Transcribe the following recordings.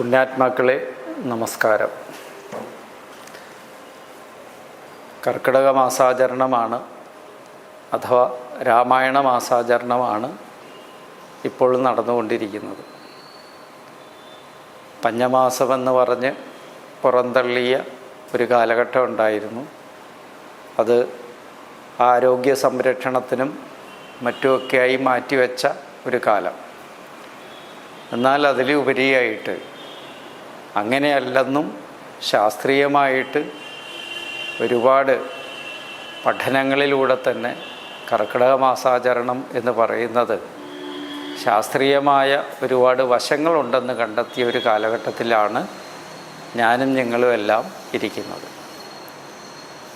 പുണ്യാത്മാക്കളെ നമസ്കാരം. കർക്കിടക മാസാചരണമാണ് അഥവാ രാമായണ മാസാചരണമാണ് ഇപ്പോൾ നടന്നുകൊണ്ടിരിക്കുന്നത്. പഞ്ഞമാസമെന്ന് പറഞ്ഞ് പുറന്തള്ളിയ ഒരു കാലഘട്ടം ഉണ്ടായിരുന്നു. അത് ആരോഗ്യ സംരക്ഷണത്തിനും മറ്റുമൊക്കെയായി മാറ്റിവെച്ച ഒരു കാലം. എന്നാൽ അതിലുപരിയായിട്ട് അങ്ങനെയല്ലെന്നും ശാസ്ത്രീയമായിട്ട് ഒരുപാട് പഠനങ്ങളിലൂടെ തന്നെ കർക്കിടക മാസാചരണം എന്ന് പറയുന്നത് ശാസ്ത്രീയമായ ഒരുപാട് വശങ്ങളുണ്ടെന്ന് കണ്ടെത്തിയ ഒരു കാലഘട്ടത്തിലാണ് ഞാനും ഞങ്ങളും എല്ലാം ഇരിക്കുന്നത്.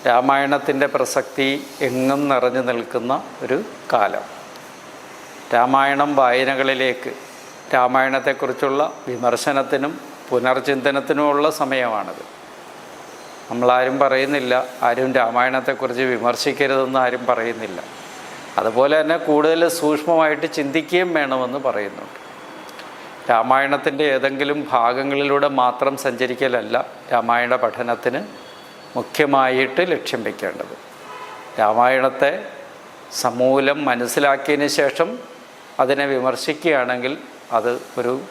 രാമായണത്തിന്റെ പ്രസക്തി എങ്ങും നിറഞ്ഞു നിൽക്കുന്ന ഒരു കാലം. രാമായണം വായനകളിലേക്ക് രാമായണത്തെക്കുറിച്ചുള്ള വിമർശനത്തിനും പുനർചിന്തനത്തിനുമുള്ള സമയമാണിത്. നമ്മളാരും പറയുന്നില്ല ആരും രാമായണത്തെക്കുറിച്ച് വിമർശിക്കരുതെന്ന് ആരും പറയുന്നില്ല. അതുപോലെ തന്നെ കൂടുതൽ സൂക്ഷ്മമായിട്ട് ചിന്തിക്കുകയും വേണമെന്ന് പറയുന്നുണ്ട്. രാമായണത്തിന്റെ ഏതെങ്കിലും ഭാഗങ്ങളിലൂടെ മാത്രം സഞ്ചരിക്കലല്ല രാമായണ പഠനത്തിന് മുഖ്യമായിട്ട് ലക്ഷ്യം വയ്ക്കേണ്ടത് രാമായണത്തെ സമൂലം മനസ്സിലാക്കിയതിന് ശേഷം അതിനെ വിമർശിക്കുകയാണെങ്കിൽ അത് ഒരു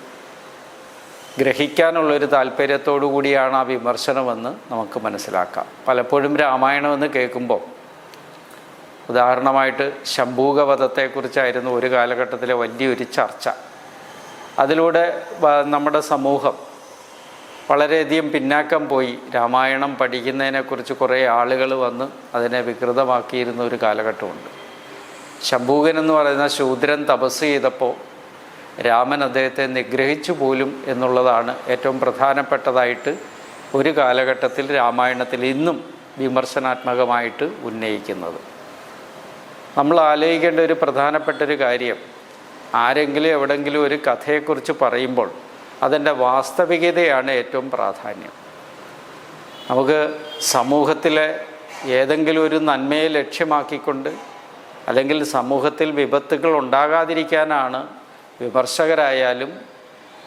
ഗ്രഹിക്കാനുള്ളൊരു താല്പര്യത്തോടു കൂടിയാണ് ആ വിമർശനമെന്ന് നമുക്ക് മനസ്സിലാക്കാം. പലപ്പോഴും രാമായണമെന്ന് കേൾക്കുമ്പോൾ ഉദാഹരണമായിട്ട് ശംഭൂകവധത്തെക്കുറിച്ചായിരുന്നു ഒരു കാലഘട്ടത്തിലെ വലിയൊരു ചർച്ച. അതിലൂടെ നമ്മുടെ സമൂഹം വളരെയധികം പിന്നാക്കം പോയി. രാമായണം പഠിക്കുന്നതിനെക്കുറിച്ച് കുറേ ആളുകൾ വന്ന് അതിനെ വികൃതമാക്കിയിരുന്ന ഒരു കാലഘട്ടമുണ്ട്. ശംഭൂകൻ എന്ന് പറയുന്ന ശൂദ്രൻ തപസ് ചെയ്തപ്പോൾ രാമൻ അദ്ദേഹത്തെ നിഗ്രഹിച്ചു പോലും എന്നുള്ളതാണ് ഏറ്റവും പ്രധാനപ്പെട്ടതായിട്ട് ഒരു കാലഘട്ടത്തിൽ രാമായണത്തിൽ ഇന്നും വിമർശനാത്മകമായിട്ട് ഉന്നയിക്കുന്നത്. നമ്മൾ ആലോചിക്കേണ്ട ഒരു പ്രധാനപ്പെട്ട ഒരു കാര്യം ആരെങ്കിലും എവിടെങ്കിലും ഒരു കഥയെക്കുറിച്ച് പറയുമ്പോൾ അതിന്റെ വാസ്തവികതയാണ് ഏറ്റവും പ്രാധാന്യം. നമുക്ക് സമൂഹത്തിലെ ഏതെങ്കിലും ഒരു നന്മയെ ലക്ഷ്യമാക്കിക്കൊണ്ട് അല്ലെങ്കിൽ സമൂഹത്തിൽ വിപത്തുകൾ ഉണ്ടാകാതിരിക്കാനാണ് വിമർശകരായാലും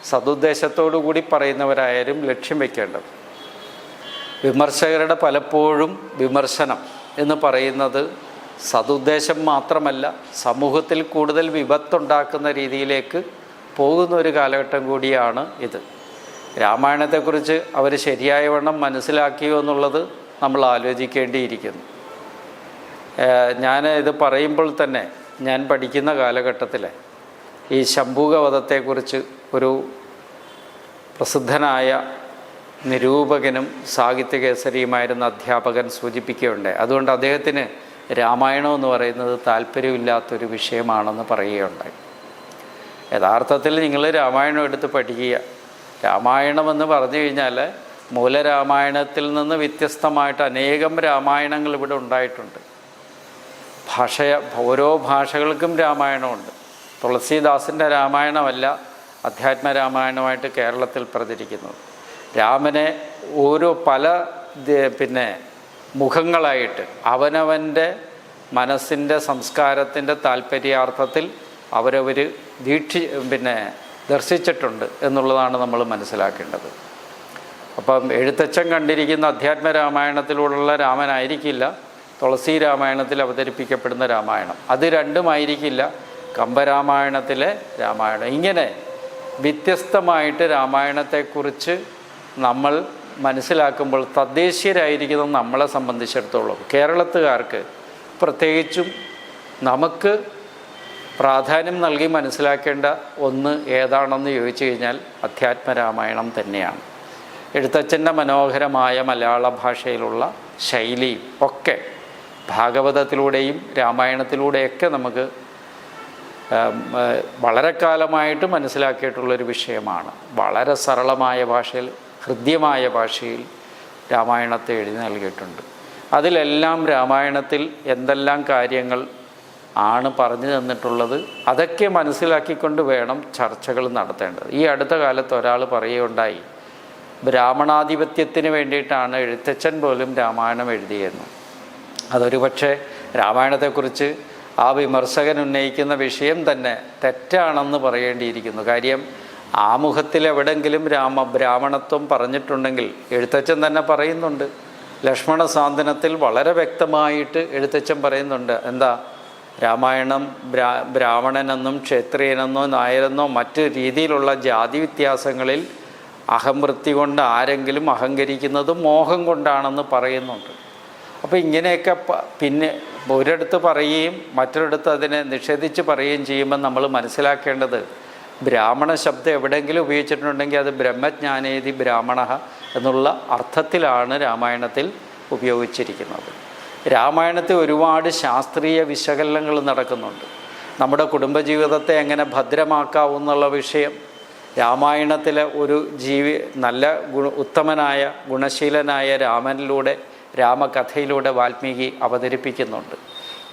സതുദ്ദേശത്തോടു കൂടി പറയുന്നവരായാലും ലക്ഷ്യം വയ്ക്കേണ്ടത് വിമർശകരുടെ പലപ്പോഴും വിമർശനം എന്ന് പറയുന്നത് സതുദ്ദേശം മാത്രമല്ല സമൂഹത്തിൽ കൂടുതൽ വിപത്തുണ്ടാക്കുന്ന രീതിയിലേക്ക് പോകുന്ന ഒരു കാലഘട്ടം കൂടിയാണ് ഇത്. രാമായണത്തെക്കുറിച്ച് അവർ ശരിയായ വണ്ണം മനസ്സിലാക്കിയോ എന്നുള്ളത് നമ്മൾ ആലോചിക്കേണ്ടിയിരിക്കുന്നു. ഞാൻ ഇത് പറയുമ്പോൾ തന്നെ ഞാൻ പഠിക്കുന്ന കാലഘട്ടത്തിൽ ഈ ശംഭൂകവധത്തെക്കുറിച്ച് ഒരു പ്രസിദ്ധനായ നിരൂപകനും സാഹിത്യകേസരിയുമായിരുന്ന അധ്യാപകൻ സൂചിപ്പിക്കുകയുണ്ടായി. അതുകൊണ്ട് അദ്ദേഹത്തിന് രാമായണം എന്ന് പറയുന്നത് താല്പര്യമില്ലാത്തൊരു വിഷയമാണെന്ന് പറയുകയുണ്ടായി. യഥാർത്ഥത്തിൽ നിങ്ങൾ രാമായണം എടുത്ത് പഠിക്കുക. രാമായണമെന്ന് പറഞ്ഞു കഴിഞ്ഞാൽ മൂലരാമായണത്തിൽ നിന്ന് വ്യത്യസ്തമായിട്ട് അനേകം രാമായണങ്ങൾ ഇവിടെ ഉണ്ടായിട്ടുണ്ട്. ഭാഷ ഓരോ ഭാഷകൾക്കും രാമായണമുണ്ട്. തുളസീദാസിന്റെ രാമായണമല്ല അധ്യാത്മ രാമായണമായിട്ട് കേരളത്തിൽ പ്രചരിക്കുന്നത്. രാമനെ ഓരോ പല പിന്നെ മുഖങ്ങളായിട്ട് അവനവന്റെ മനസ്സിന്റെ സംസ്കാരത്തിന്റെ താല്പര്യാർത്ഥത്തിൽ അവരവർ ദീക്ഷി പിന്നെ ദർശിച്ചിട്ടുണ്ട് എന്നുള്ളതാണ് നമ്മൾ മനസ്സിലാക്കേണ്ടത്. അപ്പം എഴുത്തച്ഛൻ കണ്ടിരിക്കുന്ന അധ്യാത്മ രാമായണത്തിലൂടെയുള്ള രാമനായിരിക്കില്ല തുളസി രാമായണത്തിൽ അവതരിപ്പിക്കപ്പെടുന്ന രാമായണം. അത് രണ്ടുമായിരിക്കില്ല കമ്പരാമായണത്തിലെ രാമായണം. ഇങ്ങനെ വ്യത്യസ്തമായിട്ട് രാമായണത്തെക്കുറിച്ച് നമ്മൾ മനസ്സിലാക്കുമ്പോൾ തദ്ദേശീയരായിരിക്കുന്ന നമ്മളെ സംബന്ധിച്ചിടത്തോളം കേരളത്തുകാർക്ക് പ്രത്യേകിച്ചും നമുക്ക് പ്രാധാന്യം നൽകി മനസ്സിലാക്കേണ്ട ഒന്ന് ഏതാണെന്ന് ചോദിച്ചു കഴിഞ്ഞാൽ അധ്യാത്മരാമായണം തന്നെയാണ്. എഴുത്തച്ഛന്റെ മനോഹരമായ മലയാള ഭാഷയിലുള്ള ശൈലിയും ഒക്കെ ഭാഗവതത്തിലൂടെയും രാമായണത്തിലൂടെയൊക്കെ നമുക്ക് വളരെ കാലമായിട്ട് മനസ്സിലാക്കിയിട്ടുള്ളൊരു വിഷയമാണ്. വളരെ സരളമായ ഭാഷയിൽ ഹൃദ്യമായ ഭാഷയിൽ രാമായണത്തെ എഴുതി നൽകിയിട്ടുണ്ട്. അതിലെല്ലാം രാമായണത്തിൽ എന്തെല്ലാം കാര്യങ്ങൾ ആണ് പറഞ്ഞു തന്നിട്ടുള്ളത് അതൊക്കെ മനസ്സിലാക്കിക്കൊണ്ട് വേണം ചർച്ചകൾ നടത്തേണ്ടത്. ഈ അടുത്ത കാലത്ത് ഒരാൾ പറയുകയുണ്ടായി ബ്രാഹ്മണാധിപത്യത്തിന് വേണ്ടിയിട്ടാണ് എഴുത്തച്ഛൻ പോലും രാമായണം എഴുതിയെന്ന്. അതൊരു പക്ഷേ രാമായണത്തെക്കുറിച്ച് ആ വിമർശകൻ ഉന്നയിക്കുന്ന വിഷയം തന്നെ തെറ്റാണെന്ന് പറയേണ്ടിയിരിക്കുന്നു. കാര്യം ആമുഖത്തിൽ എവിടെങ്കിലും രാമ ബ്രാഹ്മണത്വം പറഞ്ഞിട്ടുണ്ടെങ്കിൽ എഴുത്തച്ഛൻ തന്നെ പറയുന്നുണ്ട്. ലക്ഷ്മണ സാന്ത്വനത്തിൽ വളരെ വ്യക്തമായിട്ട് എഴുത്തച്ഛൻ പറയുന്നുണ്ട്. എന്താ? രാമായണം ബ്രാ ബ്രാഹ്മണനെന്നും ക്ഷത്രിയനെന്നോ നായരെന്നോ മറ്റ് രീതിയിലുള്ള ജാതി വ്യത്യാസങ്ങളിൽ അഹംവൃത്തി കൊണ്ട് ആരെങ്കിലും അഹങ്കരിക്കുന്നത് മോഹം കൊണ്ടാണെന്ന് പറയുന്നുണ്ട്. അപ്പോൾ ഇങ്ങനെയൊക്കെ പിന്നെ ഒരിടത്ത് പറയുകയും മറ്റൊരിടത്ത് അതിനെ നിഷേധിച്ച് പറയുകയും ചെയ്യുമ്പോൾ നമ്മൾ മനസ്സിലാക്കേണ്ടത് ബ്രാഹ്മണ ശബ്ദം എവിടെയെങ്കിലും ഉപയോഗിച്ചിട്ടുണ്ടെങ്കിൽ അത് ബ്രഹ്മജ്ഞാനേതി ബ്രാഹ്മണ എന്നുള്ള അർത്ഥത്തിലാണ് രാമായണത്തിൽ ഉപയോഗിച്ചിരിക്കുന്നത്. രാമായണത്തിൽ ഒരുപാട് ശാസ്ത്രീയ വിശകലനങ്ങൾ നടക്കുന്നുണ്ട്. നമ്മുടെ കുടുംബജീവിതത്തെ എങ്ങനെ ഭദ്രമാക്കാവുന്നുള്ള വിഷയം രാമായണത്തിലെ ഒരു ജീവി നല്ല ഗുണ ഉത്തമനായ ഗുണശീലനായ രാമനിലൂടെ രാമകഥയിലൂടെ വാൽമീകി അവതരിപ്പിക്കുന്നുണ്ട്.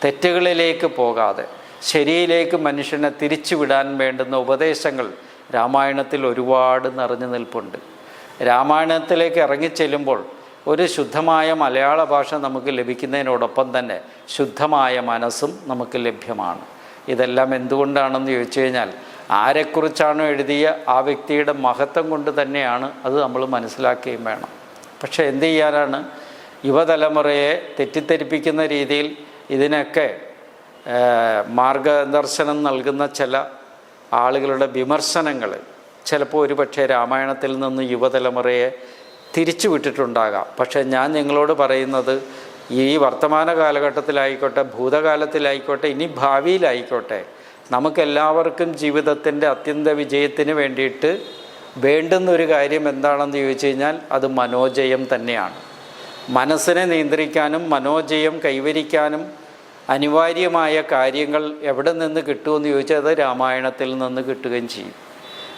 തെറ്റുകളിലേക്ക് പോകാതെ ശരിയിലേക്ക് മനുഷ്യനെ തിരിച്ചുവിടാൻ വേണ്ടുന്ന ഉപദേശങ്ങൾ രാമായണത്തിൽ ഒരുപാട് നിറഞ്ഞു നിൽപ്പുണ്ട്. രാമായണത്തിലേക്ക് ഇറങ്ങിച്ചെല്ലുമ്പോൾ ഒരു ശുദ്ധമായ മലയാള ഭാഷ നമുക്ക് ലഭിക്കുന്നതിനോടൊപ്പം തന്നെ ശുദ്ധമായ മനസ്സും നമുക്ക് ലഭ്യമാണ്. ഇതെല്ലാം എന്തുകൊണ്ടാണെന്ന് ചോദിച്ചു കഴിഞ്ഞാൽ ആരെക്കുറിച്ചാണോ എഴുതിയ ആ വ്യക്തിയുടെ മഹത്വം കൊണ്ട് തന്നെയാണ് അത് നമ്മൾ മനസ്സിലാക്കുകയും വേണം. പക്ഷേ എന്ത് ചെയ്യാനാണ്? യുവതലമുറയെ തെറ്റിദ്ധരിപ്പിക്കുന്ന രീതിയിൽ ഇതിനൊക്കെ മാർഗദർശനം നൽകുന്ന ചില ആളുകളുടെ വിമർശനങ്ങൾ ചിലപ്പോൾ ഒരുപക്ഷെ രാമായണത്തിൽ നിന്ന് യുവതലമുറയെ തിരിച്ചു വിട്ടിട്ടുണ്ടാകാം പക്ഷേ ഞാൻ നിങ്ങളോട് പറയുന്നത് ഈ വർത്തമാന കാലഘട്ടത്തിലായിക്കോട്ടെ ഭൂതകാലത്തിലായിക്കോട്ടെ ഇനി ഭാവിയിലായിക്കോട്ടെ നമുക്കെല്ലാവർക്കും ജീവിതത്തിന്റെ അത്യന്ത വിജയത്തിന് വേണ്ടിയിട്ട് വേണ്ടുന്നൊരു കാര്യം എന്താണെന്ന് ചോദിച്ചു കഴിഞ്ഞാൽ അത് മനോജയം തന്നെയാണ്. മനസ്സിനെ നിയന്ത്രിക്കാനും മനോജയം കൈവരിക്കാനും അനിവാര്യമായ കാര്യങ്ങൾ എവിടെ നിന്ന് കിട്ടുമെന്ന് ചോദിച്ചാൽ അത് രാമായണത്തിൽ നിന്ന് കിട്ടുകയും ചെയ്യും.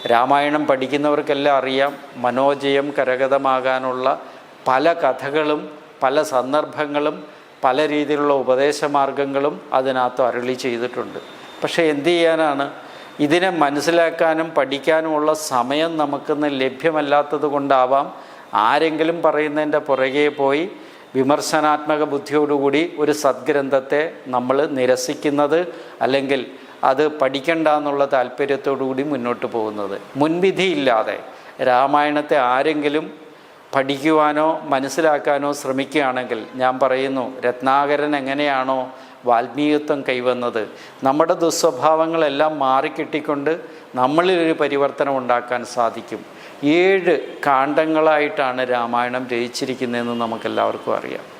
രാമായണം പഠിക്കുന്നവർക്കെല്ലാം അറിയാം മനോജയം കരഗതമാകാനുള്ള പല കഥകളും പല സന്ദർഭങ്ങളും പല രീതിയിലുള്ള ഉപദേശമാർഗങ്ങളും അതിനകത്ത് അരളി ചെയ്തിട്ടുണ്ട്. പക്ഷേ എന്തു ചെയ്യാനാണ്? ഇതിനെ മനസ്സിലാക്കാനും പഠിക്കാനുമുള്ള സമയം നമുക്കിന്ന് ലഭ്യമല്ലാത്തത് കൊണ്ടാവാം ആരെങ്കിലും പറയുന്നതിന്റെ പുറകെ പോയി വിമർശനാത്മക ബുദ്ധിയോടുകൂടി ഒരു സദ്ഗ്രന്ഥത്തെ നമ്മൾ നിരസിക്കുന്നത് അല്ലെങ്കിൽ അത് പഠിക്കണ്ട എന്നുള്ള താല്പര്യത്തോടുകൂടി മുന്നോട്ട് പോകുന്നത്. മുൻവിധിയില്ലാതെ രാമായണത്തെ ആരെങ്കിലും പഠിക്കുവാനോ മനസ്സിലാക്കാനോ ശ്രമിക്കുകയാണെങ്കിൽ ഞാൻ പറയുന്നു രത്നാകരൻ എങ്ങനെയാണോ വാൽമീകത്വം കൈവന്നത്? നമ്മുടെ ദുസ്വഭാവങ്ങളെല്ലാം മാറിക്കിട്ടിക്കൊണ്ട് നമ്മളിലൊരു പരിവർത്തനം ഉണ്ടാക്കാൻ സാധിക്കും. ഏഴ് കാണ്ഡങ്ങളായിട്ടാണ് രാമായണം രചിച്ചിരിക്കുന്നതെന്ന് നമുക്കെല്ലാവർക്കും അറിയാം.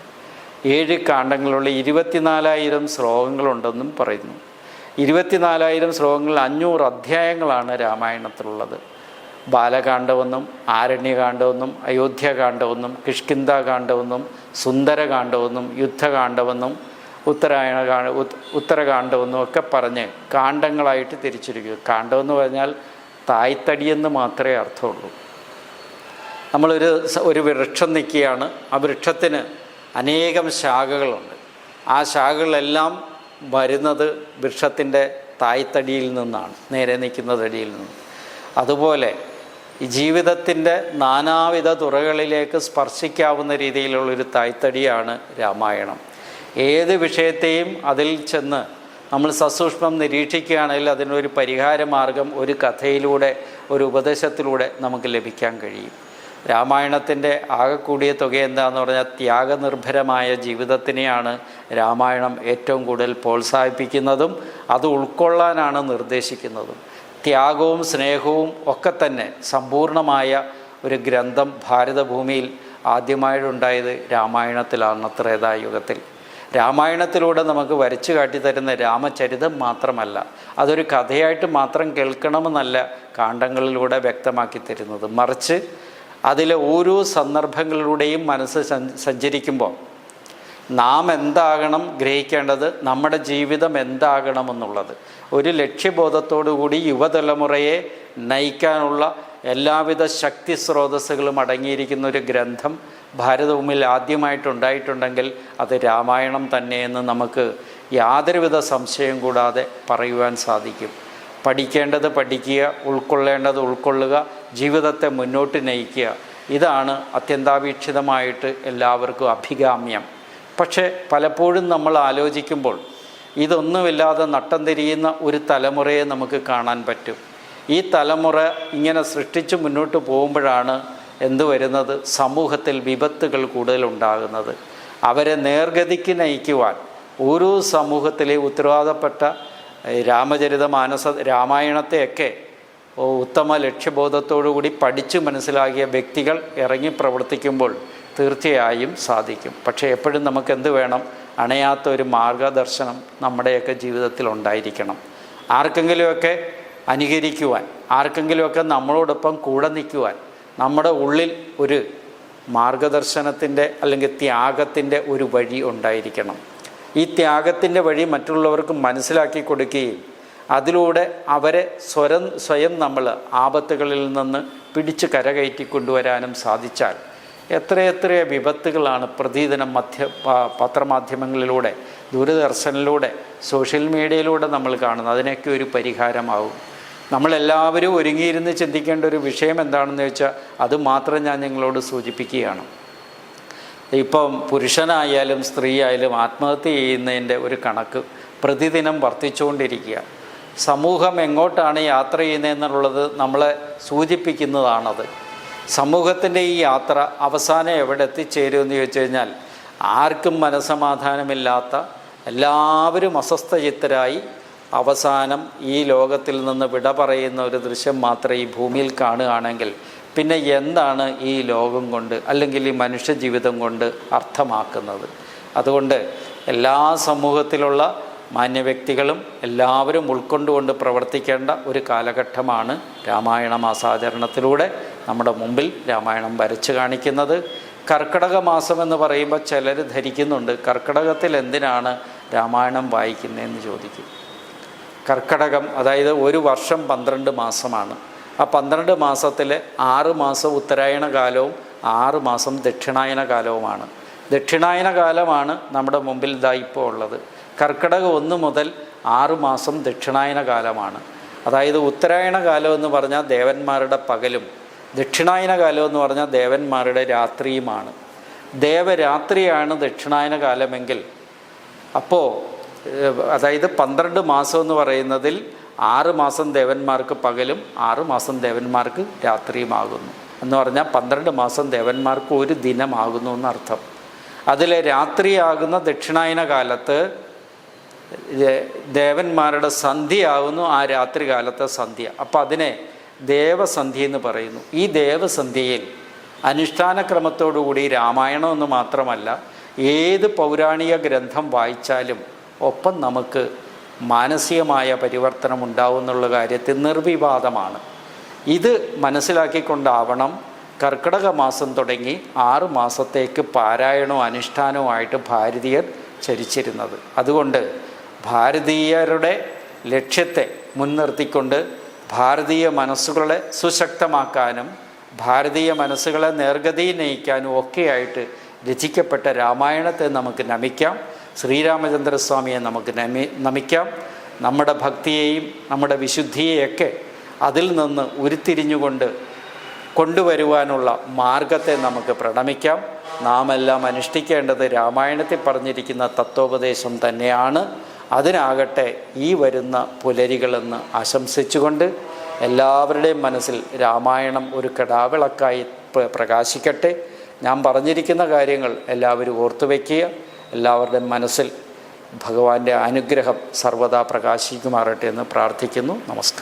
ഏഴ് കാണ്ഡങ്ങളുള്ള ഇരുപത്തിനാലായിരം ശ്ലോകങ്ങളുണ്ടെന്നും പറയുന്നു. ഇരുപത്തിനാലായിരം ശ്ലോകങ്ങളിൽ അഞ്ഞൂറ് അധ്യായങ്ങളാണ് രാമായണത്തിലുള്ളത്. ബാലകാണ്ഡമെന്നും ആരണ്യകാണ്ഡമെന്നും അയോധ്യകാണ്ഡമെന്നും കിഷ്കിന്താകാണ്ഡമെന്നും സുന്ദരകാണ്ഡമെന്നും യുദ്ധകാണ്ഡമെന്നും ഉത്തരായണ കാ ഉത്- ഉത്തരകാണ്ഡമെന്നും ഒക്കെ പറഞ്ഞ് കാണ്ഡങ്ങളായിട്ട് തിരിച്ചിരിക്കുക കാണ്ഡമെന്ന് പറഞ്ഞാൽ തായ്തടിയെന്ന് മാത്രമേ അർത്ഥമുള്ളൂ. നമ്മളൊരു ഒരു വൃക്ഷം നിൽക്കുകയാണ്. ആ വൃക്ഷത്തിന് അനേകം ശാഖകളുണ്ട്. ആ ശാഖകളെല്ലാം വരുന്നത് വൃക്ഷത്തിന്റെ തായ്തടിയിൽ നിന്നാണ് നേരെ നിൽക്കുന്ന തടിയിൽ നിന്ന്. അതുപോലെ ഈ ജീവിതത്തിന്റെ നാനാവിധ തുറകളിലേക്ക് സ്പർശിക്കാവുന്ന രീതിയിലുള്ളൊരു തായ്തടിയാണ് രാമായണം. ഏത് വിഷയത്തെയും അതിൽ ചെന്ന് നമ്മൾ സസൂക്ഷ്മം നിരീക്ഷിക്കുകയാണെങ്കിൽ അതിനൊരു പരിഹാര മാർഗം ഒരു കഥയിലൂടെ ഒരു ഉപദേശത്തിലൂടെ നമുക്ക് ലഭിക്കാൻ കഴിയും. രാമായണത്തിന്റെ ആകെ കൂടിയ തുക എന്താണെന്ന് പറഞ്ഞാൽ ത്യാഗനിർഭരമായ ജീവിതത്തിനെയാണ് രാമായണം ഏറ്റവും കൂടുതൽ പ്രോത്സാഹിപ്പിക്കുന്നതും അത് ഉൾക്കൊള്ളാനാണ് നിർദ്ദേശിക്കുന്നതും. ത്യാഗവും സ്നേഹവും ഒക്കെ തന്നെ സമ്പൂർണമായ ഒരു ഗ്രന്ഥം ഭാരതഭൂമിയിൽ ആദ്യമായിട്ടുണ്ടായത് രാമായണത്തിലാണ് ത്രേതായുഗത്തിൽ രാമായണത്തിലൂടെ നമുക്ക് വരച്ചു കാട്ടിത്തരുന്ന രാമചരിതം മാത്രമല്ല അതൊരു കഥയായിട്ട് മാത്രം കേൾക്കണമെന്നല്ല കാണ്ഡങ്ങളിലൂടെ വ്യക്തമാക്കി തരുന്നത്. മറിച്ച് അതിലെ ഓരോ സന്ദർഭങ്ങളിലൂടെയും മനസ്സ് സഞ്ചരിക്കുമ്പോൾ നാം എന്താകണം ഗ്രഹിക്കേണ്ടത് നമ്മുടെ ജീവിതം എന്താകണമെന്നുള്ളത്. ഒരു ലക്ഷ്യബോധത്തോടുകൂടി യുവതലമുറയെ നയിക്കാനുള്ള എല്ലാവിധ ശക്തി സ്രോതസ്സുകളും അടങ്ങിയിരിക്കുന്ന ഒരു ഗ്രന്ഥം ഭാരതഭൂമിയിൽ ആദ്യമായിട്ടുണ്ടായിട്ടുണ്ടെങ്കിൽ അത് രാമായണം തന്നെയെന്ന് നമുക്ക് യാതൊരുവിധ സംശയം കൂടാതെ പറയുവാൻ സാധിക്കും. പഠിക്കേണ്ടത് പഠിക്കുക ഉൾക്കൊള്ളേണ്ടത് ഉൾക്കൊള്ളുക ജീവിതത്തെ മുന്നോട്ട് നയിക്കുക. ഇതാണ് അത്യന്താപേക്ഷിതമായിട്ട് എല്ലാവർക്കും അഭികാമ്യം. പക്ഷേ പലപ്പോഴും നമ്മൾ ആലോചിക്കുമ്പോൾ ഇതൊന്നുമില്ലാതെ നട്ടം തിരിയുന്ന ഒരു തലമുറയെ നമുക്ക് കാണാൻ പറ്റും. ഈ തലമുറ ഇങ്ങനെ സൃഷ്ടിച്ച് മുന്നോട്ട് പോകുമ്പോഴാണ് എന്ത് വരുന്നത്? സമൂഹത്തിൽ വിപത്തുകൾ കൂടുതലുണ്ടാകുന്നത്. അവരെ നേർഗതിക്ക് നയിക്കുവാൻ ഓരോ സമൂഹത്തിലെ ഉത്തരവാദപ്പെട്ട രാമചരിത മാനസ രാമായണത്തെയൊക്കെ ഉത്തമ ലക്ഷ്യബോധത്തോടുകൂടി പഠിച്ചു മനസ്സിലാക്കിയ വ്യക്തികൾ ഇറങ്ങി പ്രവർത്തിക്കുമ്പോൾ തീർച്ചയായും സാധിക്കും. പക്ഷേ എപ്പോഴും നമുക്ക് എന്ത് വേണം? അണയാത്ത ഒരു മാർഗദർശനം നമ്മുടെയൊക്കെ ജീവിതത്തിൽ ഉണ്ടായിരിക്കണം. ആർക്കെങ്കിലുമൊക്കെ അനുകരിക്കുവാൻ ആർക്കെങ്കിലുമൊക്കെ നമ്മളോടൊപ്പം കൂടെ നിൽക്കുവാൻ നമ്മുടെ ഉള്ളിൽ ഒരു മാർഗദർശനത്തിന്റെ അല്ലെങ്കിൽ ത്യാഗത്തിന്റെ ഒരു വഴി ഉണ്ടായിരിക്കണം. ഈ ത്യാഗത്തിന്റെ വഴി മറ്റുള്ളവർക്ക് മനസ്സിലാക്കി കൊടുക്കുകയും അതിലൂടെ അവരെ സ്വരം സ്വയം നമ്മൾ ആപത്തുകളിൽ നിന്ന് പിടിച്ച് കരകയറ്റി കൊണ്ടുവരാനും സാധിച്ചാൽ എത്രയെത്ര വിപത്തുകളാണ് പ്രതിദിനം മധ്യ പത്രമാധ്യമങ്ങളിലൂടെ ദൂരദർശനിലൂടെ സോഷ്യൽ മീഡിയയിലൂടെ നമ്മൾ കാണുന്നത്. അതിനൊക്കെ ഒരു പരിഹാരമാവും. നമ്മളെല്ലാവരും ഒരുങ്ങിയിരുന്ന് ചിന്തിക്കേണ്ട ഒരു വിഷയം എന്താണെന്ന് വെച്ചാൽ അത് മാത്രം ഞാൻ നിങ്ങളോട് സൂചിപ്പിക്കുകയാണ്. ഇപ്പം പുരുഷനായാലും സ്ത്രീ ആയാലും ആത്മഹത്യ ചെയ്യുന്നതിന്റെ ഒരു കണക്ക് പ്രതിദിനം വർദ്ധിച്ചുകൊണ്ടിരിക്കുക. സമൂഹം എങ്ങോട്ടാണ് യാത്ര ചെയ്യുന്നതെന്നുള്ളത് നമ്മളെ സൂചിപ്പിക്കുന്നതാണത്. സമൂഹത്തിന്റെ ഈ യാത്ര അവസാനം എവിടെ എത്തിച്ചേരുമെന്ന് ചോദിച്ചു കഴിഞ്ഞാൽ ആർക്കും മനസമാധാനമില്ലാത്ത എല്ലാവരും അസ്വസ്ഥചിത്തരായി അവസാനം ഈ ലോകത്തിൽ നിന്ന് വിട പറയുന്ന ഒരു ദൃശ്യം മാത്രമേ ഈ ഭൂമിയിൽ കാണുകയാണെങ്കിൽ പിന്നെ എന്താണ് ഈ ലോകം കൊണ്ട് അല്ലെങ്കിൽ ഈ മനുഷ്യ ജീവിതം കൊണ്ട് അർത്ഥമാക്കുന്നത്? അതുകൊണ്ട് എല്ലാ സമൂഹത്തിലുള്ള മാന്യവ്യക്തികളും എല്ലാവരും ഉൾക്കൊണ്ടുകൊണ്ട് പ്രവർത്തിക്കേണ്ട ഒരു കാലഘട്ടമാണ് രാമായണ മാസാചരണത്തിലൂടെ നമ്മുടെ മുമ്പിൽ രാമായണം വരച്ച് കാണിക്കുന്നത്. കർക്കിടക മാസം എന്ന് പറയുമ്പോൾ ചിലർ ധരിക്കുന്നുണ്ട്. കർക്കിടകത്തിൽ എന്തിനാണ് രാമായണം വായിക്കുന്നതെന്ന് ചോദിക്കും. കർക്കടകം അതായത് ഒരു വർഷം പന്ത്രണ്ട് മാസമാണ്. ആ പന്ത്രണ്ട് മാസത്തിൽ ആറ് മാസം ഉത്തരായണ കാലവും ആറ് മാസം ദക്ഷിണായന കാലവുമാണ്. ദക്ഷിണായന കാലമാണ് നമ്മുടെ മുമ്പിൽ ഇതാ ഇപ്പോൾ ഉള്ളത്. കർക്കിടകം ഒന്ന് മുതൽ ആറ് മാസം ദക്ഷിണായന കാലമാണ്. അതായത് ഉത്തരായണ കാലം എന്ന് പറഞ്ഞാൽ ദേവന്മാരുടെ പകലും ദക്ഷിണായന കാലം എന്ന് പറഞ്ഞാൽ ദേവന്മാരുടെ രാത്രിയുമാണ്. ദേവരാത്രിയാണ് ദക്ഷിണായന കാലമെങ്കിൽ. അപ്പോൾ അതായത് പന്ത്രണ്ട് മാസം എന്ന് പറയുന്നതിൽ ആറ് മാസം ദേവന്മാർക്ക് പകലും ആറ് മാസം ദേവന്മാർക്ക് രാത്രിയുമാകുന്നു. എന്ന് പറഞ്ഞാൽ പന്ത്രണ്ട് മാസം ദേവന്മാർക്ക് ഒരു ദിനമാകുന്നു എന്നർത്ഥം. അതിലെ രാത്രിയാകുന്ന ദക്ഷിണായന കാലത്ത് ദേവന്മാരുടെ സന്ധ്യയാകുന്നു ആ രാത്രി കാലത്തെ സന്ധ്യ. അപ്പം അതിനെ ദേവസന്ധ്യ എന്ന് പറയുന്നു. ഈ ദേവസന്ധ്യയിൽ അനുഷ്ഠാനക്രമത്തോടുകൂടി രാമായണം എന്ന് മാത്രമല്ല ഏത് പൗരാണിക ഗ്രന്ഥം വായിച്ചാലും ഒപ്പം നമുക്ക് മാനസികമായ പരിവർത്തനം ഉണ്ടാവും എന്നുള്ള കാര്യത്തിൽ നിർവിവാദമാണ്. ഇത് മനസ്സിലാക്കിക്കൊണ്ടാവണം കർക്കിടക മാസം തുടങ്ങി ആറ് മാസത്തേക്ക് പാരായണവും അനുഷ്ഠാനവുമായിട്ട് ഭാരതീയർ ചരിച്ചിരുന്നത്. അതുകൊണ്ട് ഭാരതീയരുടെ ലക്ഷ്യത്തെ മുൻനിർത്തിക്കൊണ്ട് ഭാരതീയ മനസ്സുകളെ സുശക്തമാക്കാനും ഭാരതീയ മനസ്സുകളെ നേർഗതി നയിക്കാനും ഒക്കെയായിട്ട് രചിക്കപ്പെട്ട രാമായണത്തെ നമുക്ക് നമിക്കാം. ശ്രീരാമചന്ദ്രസ്വാമിയെ നമുക്ക് നമി നമിക്കാം. നമ്മുടെ ഭക്തിയെയും നമ്മുടെ വിശുദ്ധിയെയൊക്കെ അതിൽ നിന്ന് ഉരുത്തിരിഞ്ഞുകൊണ്ട് കൊണ്ടുവരുവാനുള്ള മാർഗത്തെ നമുക്ക് പ്രണമിക്കാം. നാം എല്ലാം അനുഷ്ഠിക്കേണ്ടത് രാമായണത്തിൽ പറഞ്ഞിരിക്കുന്ന തത്വോപദേശം തന്നെയാണ്. അതിനാകട്ടെ ഈ വരുന്ന പുലരികളെന്ന് ആശംസിച്ചുകൊണ്ട് എല്ലാവരുടെയും മനസ്സിൽ രാമായണം ഒരു കടാവിളക്കായി പ്ര- പ്രകാശിക്കട്ടെ. ഞാൻ പറഞ്ഞിരിക്കുന്ന കാര്യങ്ങൾ എല്ലാവരും ഓർത്തു വയ്ക്കുക എല്ലാവരുടെയും മനസ്സിൽ ഭഗവാന്റെ അനുഗ്രഹം സർവദാ പ്രകാശിക്കുമാറട്ടെ എന്ന് പ്രാർത്ഥിക്കുന്നു. നമസ്കാരം.